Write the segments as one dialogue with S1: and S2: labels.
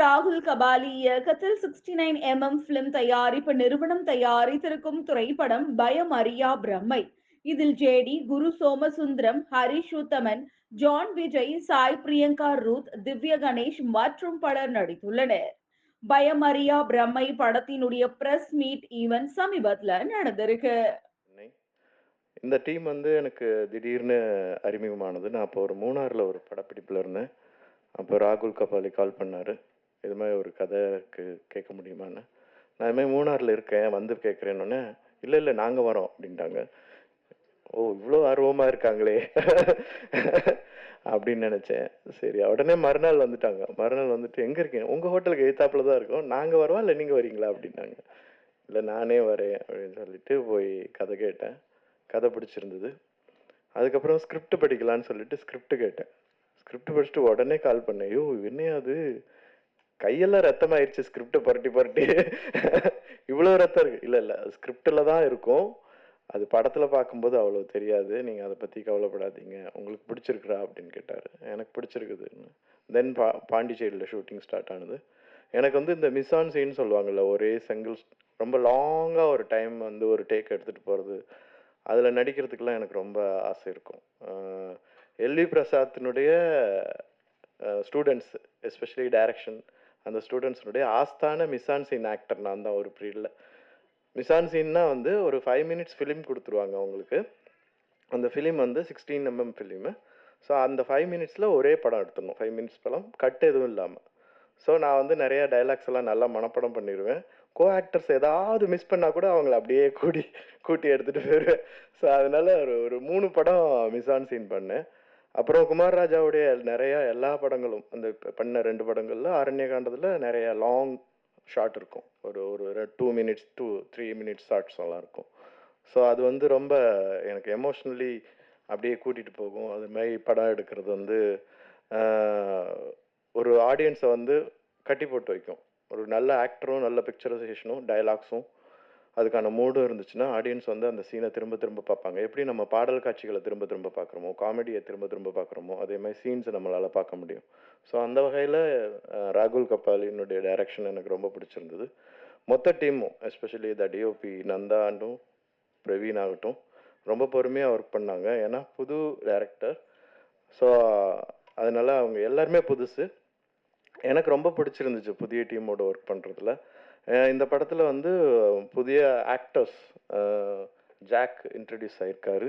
S1: ராகுல் கபாலி இயக்கத்தில் sixty nine MM film தயாரிப்பு நிறுவனம் தயாரித்திருக்கும் திரைப்படம் பயம் அறியா பிரம்மை. இதில் JD Guru Somasundaram Harish Uthaman John Vijay Sai Priyanka Ruth Divya Ganesh மற்றும் பலர் நடித்துள்ளனர். பயம் அறியா பிரம்மை படத்தினுடைய பிரஸ் மீட் ஈவென்ட் சமீபத்துல நடந்திருக்கு.
S2: இந்த டீம் வந்து எனக்கு திடீர்னு அறிமுகமானது. நான் அப்போ ஒரு மூணாரில் ஒரு படப்பிடிப்பில் இருந்தேன். அப்போ ராகுல் கபாலி கால் பண்ணார். இது மாதிரி ஒரு கதைக்கு கேட்க முடியுமான்னு. நான் இது மாதிரி மூணாரில் இருக்கேன் வந்து கேட்குறேன்னொன்னே இல்லை இல்லை நாங்கள் வரோம் அப்படின்ட்டாங்க. ஓ இவ்வளோ ஆர்வமாக இருக்காங்களே அப்படின்னு நினச்சேன். சரி உடனே மறுநாள் வந்துட்டாங்க. மறுநாள் வந்துட்டு எங்கே இருக்கீங்க? உங்கள் ஹோட்டலுக்கு எழுத்தாப்பில் தான் இருக்கோம். நாங்கள் வரோம் இல்லை நீங்கள் வரீங்களா? அப்படின்னாங்க. இல்லை நானே வரேன் அப்படின்னு சொல்லிட்டு போய் கதை கேட்டேன். கதை பிடிச்சிருந்தது. அதுக்கப்புறம் ஸ்கிரிப்ட் படிக்கலான்னு சொல்லிட்டு ஸ்கிரிப்ட் கேட்டேன். ஸ்கிரிப்ட் படிச்சுட்டு உடனே கால் பண்ணேன். ஐயோ என்னையாது கையெல்லாம் ரத்தம் ஆயிடுச்சு ஸ்கிரிப்டை புரட்டி புரட்டி. இவ்வளோ ரத்தம் இருக்கு. இல்லை இல்லை ஸ்கிரிப்டில் தான் இருக்கும். அது படத்தில் பார்க்கும்போது அவ்வளோ தெரியாது. நீங்கள் அதை பற்றி கவலைப்படாதீங்க. உங்களுக்கு பிடிச்சிருக்குறா அப்படின்னு கேட்டார். எனக்கு பிடிச்சிருக்குதுன்னு தென் பா பாண்டிச்சேரியில் ஷூட்டிங் ஸ்டார்ட் ஆனது. எனக்கு வந்து இந்த மிஸ் ஆன் சீன் சொல்லுவாங்கள்ல ஒரே செங்கிள் ரொம்ப லாங்காக ஒரு டைம் வந்து ஒரு டேக் எடுத்துகிட்டு போகிறது அதில் நடிக்கிறதுக்கெலாம் எனக்கு ரொம்ப ஆசை இருக்கும். எல்வி பிரசாத்தினுடைய ஸ்டூடெண்ட்ஸ் எஸ்பெஷலி டைரக்ஷன் அந்த ஸ்டூடெண்ட்ஸினுடைய ஆஸ்தான மிசான் சீன் ஆக்டர் நான் தான் ஒரு பீரியடில் மிசான் சீன்னா வந்து ஒரு ஃபைவ் மினிட்ஸ் ஃபிலிம் கொடுத்துருவாங்க அவங்களுக்கு. அந்த ஃபிலிம் வந்து சிக்ஸ்டீன் எம்எம் ஃபிலிமு ஸோ அந்த ஃபைவ் மினிட்ஸில் ஒரே படம் எடுத்துடணும். ஃபைவ் மினிட்ஸ் படம். கட் எதுவும் இல்லாமல் ஸோ நான் வந்து நிறையா டைலாக்ஸ் எல்லாம் நல்லா மனப்படம் பண்ணிடுவேன். கோ ஆக்டர்ஸ் ஏதாவது மிஸ் பண்ணால் கூட அவங்கள அப்படியே கூடி கூட்டி எடுத்துகிட்டு போயிடுவேன் ஸோ அதனால ஒரு ஒரு மூணு படம் மிஸ் ஆன் சீன் பண்ணேன். அப்புறம் குமார் ராஜாவுடைய நிறைய எல்லா படங்களும் அந்த பண்ண ரெண்டு படங்கள்ல அரண்யகாண்டத்தில் நிறைய லாங் ஷாட் இருக்கும். ஒரு ஒரு two minutes two three minutes shorts எல்லாம் இருக்கும். ஸோ அது வந்து ரொம்ப எனக்கு எமோஷ்னலி அப்படியே கூட்டிகிட்டு போகும். அது மாதிரி படம் எடுக்கிறது வந்து ஒரு ஆடியன்ஸை வந்து கட்டி போட்டு வைக்கும். ஒரு நல்ல ஆக்டரும் நல்ல பிக்சரைசேஷனும் டைலாக்ஸும் அதுக்கான மூடும் இருந்துச்சுன்னா ஆடியன்ஸ் வந்து அந்த சீனை திரும்ப திரும்ப பார்ப்பாங்க. எப்படி நம்ம பாடல் காட்சிகளை திரும்ப திரும்ப பார்க்குறோமோ காமெடியை திரும்ப திரும்ப பார்க்குறோமோ அதே மாதிரி சீன்ஸை நம்மளால் பார்க்க முடியும். ஸோ அந்த வகையில் ராகுல் கபாலினுடைய டைரக்ஷன் எனக்கு ரொம்ப பிடிச்சிருந்தது. மொத்த டீமும் எஸ்பெஷலி த டிஓபி நந்தாண்டும் பிரவீன் ஆகட்டும் ரொம்ப பொறுமையாக ஒர்க் பண்ணாங்க. ஏன்னா புது டேரக்டர் ஸோ அதனால் அவங்க எல்லாருமே புதுசு. எனக்கு ரொம்ப பிடிச்சிருந்துச்சு புதிய டீமோட ஒர்க் பண்ணுறதுல இந்த படத்தில் வந்து புதிய ஆக்டர்ஸ் ஜாக் இன்ட்ரடியூஸ் ஆயிருக்காரு.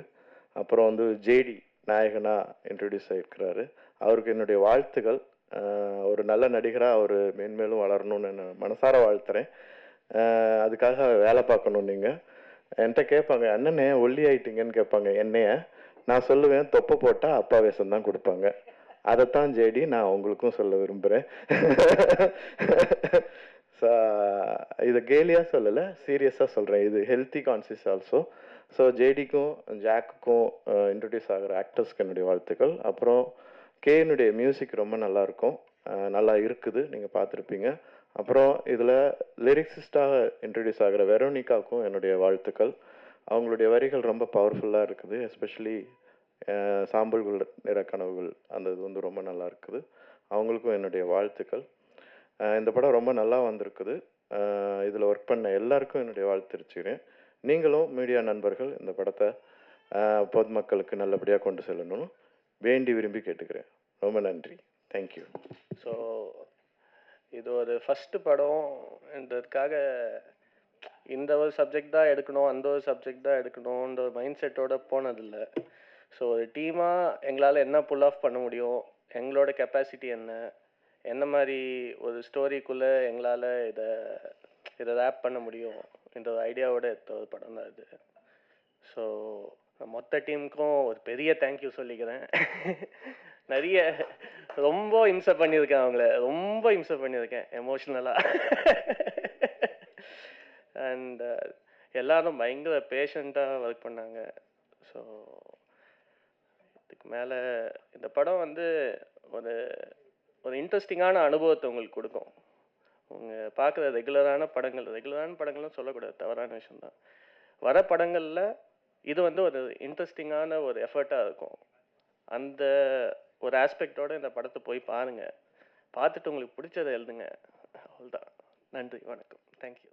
S2: அப்புறம் வந்து ஜேடி நாயகனா இன்ட்ரடியூஸ் ஆயிருக்கிறாரு. அவருக்கு என்னுடைய வாழ்த்துக்கள் ஒரு நல்ல நடிகராக அவர் மேன்மேலும் வளரணும்னு நான் மனசார வாழ்த்துறேன். அதுக்காக வேலை பார்க்கணும் நீங்கள் என்கிட்ட கேட்பாங்க அண்ணனே ஒல்லி ஆயிட்டீங்கன்னு கேட்பாங்க என்னைய. நான் சொல்லுவேன் தொப்பை போட்டால் அப்பா வேஷம் தான் கொடுப்பாங்க. அதைத்தான் ஜேடி நான் உங்களுக்கும் சொல்ல விரும்புகிறேன் இதை கேலியாக சொல்லலை சீரியஸாக சொல்கிறேன் இது ஹெல்த்தி கான்சியஸ் ஆல்சோ ஸோ ஜேடிக்கும் ஜாக்குக்கும் இன்ட்ரடியூஸ் ஆகிற ஆக்டர்ஸ்க்கு என்னுடைய வாழ்த்துக்கள். அப்புறம் கேனுடைய மியூசிக் ரொம்ப நல்லா இருக்கும் நல்லா இருக்குது. நீங்கள் பார்த்துருப்பீங்க. அப்புறம் இதில் லிரிக்ஸிஸ்டாக இன்ட்ரடியூஸ் ஆகிற வெரோனிகாவுக்கும் என்னுடைய வாழ்த்துக்கள். அவங்களுடைய வரிகள் ரொம்ப பவர்ஃபுல்லாக இருக்குது. எஸ்பெஷலி சாம்பல்கள் நிற கனவுகள் அந்த இது வந்து ரொம்ப நல்லா இருக்குது அவங்களுக்கும் என்னுடைய வாழ்த்துக்கள். இந்த படம் ரொம்ப நல்லா வந்திருக்குது. இதில் ஒர்க் பண்ண எல்லாருக்கும் என்னுடைய வாழ்த்துருச்சுக்கிறேன் நீங்களும் மீடியா நண்பர்கள் இந்த படத்தை பொதுமக்களுக்கு நல்லபடியாக கொண்டு செல்லணும்னு வேண்டி விரும்பி கேட்டுக்கிறேன். ரொம்ப நன்றி. தேங்க்யூ
S3: ஸோ இது ஒரு ஃபஸ்ட்டு படம் என்றதுக்காக இந்த ஒரு சப்ஜெக்ட் தான் எடுக்கணும் அந்த ஒரு சப்ஜெக்ட் தான் எடுக்கணும்ன்ற ஒரு மைண்ட் செட்டோட போனதில்லை. ஸோ ஒரு டீமாக எங்களால் என்ன புல் ஆஃப் பண்ண முடியும்? எங்களோட கெப்பாசிட்டி என்ன? என்ன மாதிரி ஒரு ஸ்டோரிக்குள்ளே எங்களால் இதை இதை ரேப் பண்ண முடியும் என்ற ஒரு ஐடியாவோட எடுத்த ஒரு படம் தான் இது. ஸோ மொத்த டீமுக்கும் ஒரு பெரிய தேங்க்யூ சொல்லிக்கிறேன். நிறைய ரொம்ப இம்சை பண்ணியிருக்கேன் அவங்கள. ரொம்ப இம்சை பண்ணியிருக்கேன் எமோஷ்னலாக அண்ட் எல்லாரும் பயங்கர பேஷண்ட்டாக ஒர்க் பண்ணாங்க. ஸோ இதுக்கு மேலே இந்த படம் வந்து ஒரு ஒரு இன்ட்ரெஸ்டிங்கான அனுபவத்தை உங்களுக்கு கொடுக்கும். உங்கள் பார்க்குற ரெகுலரான படங்கள் ரெகுலரான படங்கள்லாம் சொல்லக்கூடாது தவறான விஷயம்தான். வர படங்களில் இது வந்து ஒரு இன்ட்ரெஸ்டிங்கான ஒரு எஃபர்ட்டாக இருக்கும். அந்த ஒரு ஆஸ்பெக்டோடு இந்த படத்தை போய் பாருங்கள் பார்த்துட்டு உங்களுக்கு பிடிச்சதை எழுதுங்க. அவ்வளோதான் நன்றி வணக்கம். தேங்க்யூ